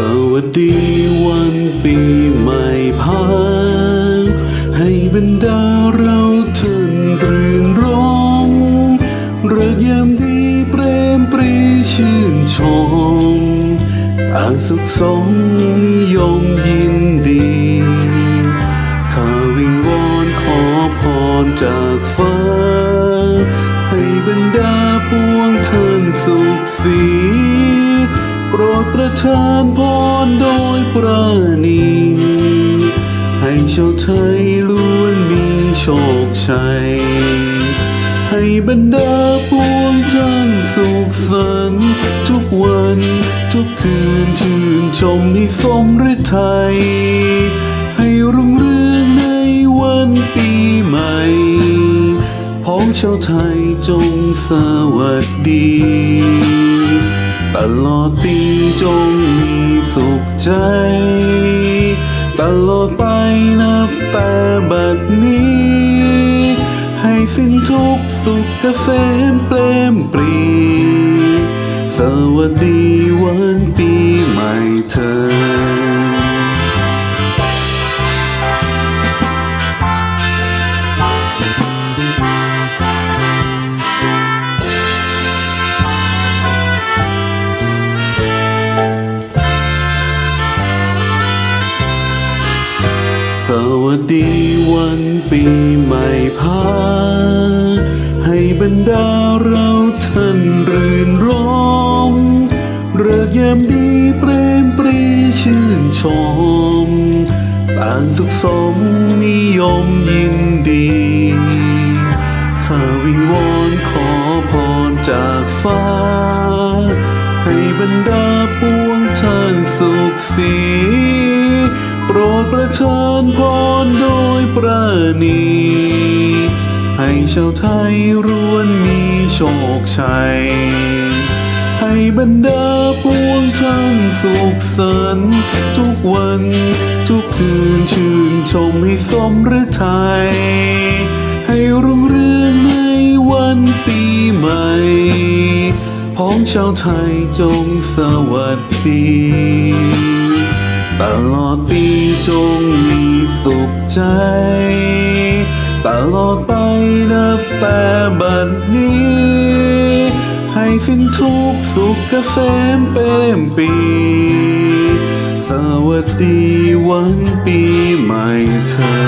สวัสดีวันปีใหม่พานให้บรรดาเราท่านรื่นรมเริกยามดีเปรมปรีชื่นชมต่างสุขสมนิยมยินดีข้าวิงวอนขอพรจากฟ้า ให้บรรดาปวงท่านสุขสี ประทานพรโดยประณีให้ชาวไทยล้วนมีโชคชัย ให้บรรดาปวงท่านสุขสันต์ทุกวันทุกคืนชื่นชมให้สมฤทัย ให้รุ่งเรืองในวันปีใหม่พ้องชาวไทยจงสวัสดี ตลอดปีจงมีสุขใจ ตลอดไปนับแต่บัดนี้ ให้สิ้นทุกสุขเกษมเปลมปรี สวัสดี วัสดีวันปีใหม่พาให้บรรดาเราท่านรื่นรมเริกยามดีเปรมปรีชื่นชมต่างสุขสมนิยมยินดีข้าวิงวอนขอพรจากฟ้า ทานพรโดยประณีให้ชาวไทยร่วนมีโชคชัย ให้บรรดาปวงท่านสุขสันทุกวันทุกคืนชื่นชมให้สมฤทัย ให้รุ่งเรืองในวันปีใหม่พ้องชาวไทยจงสวัสดี ตลอดปี ใจตลอดไปนับแต่บัดนี้ ให้สิ้นทุกสุขเกษมเปรมปี สวัสดีวันปีใหม่เธอ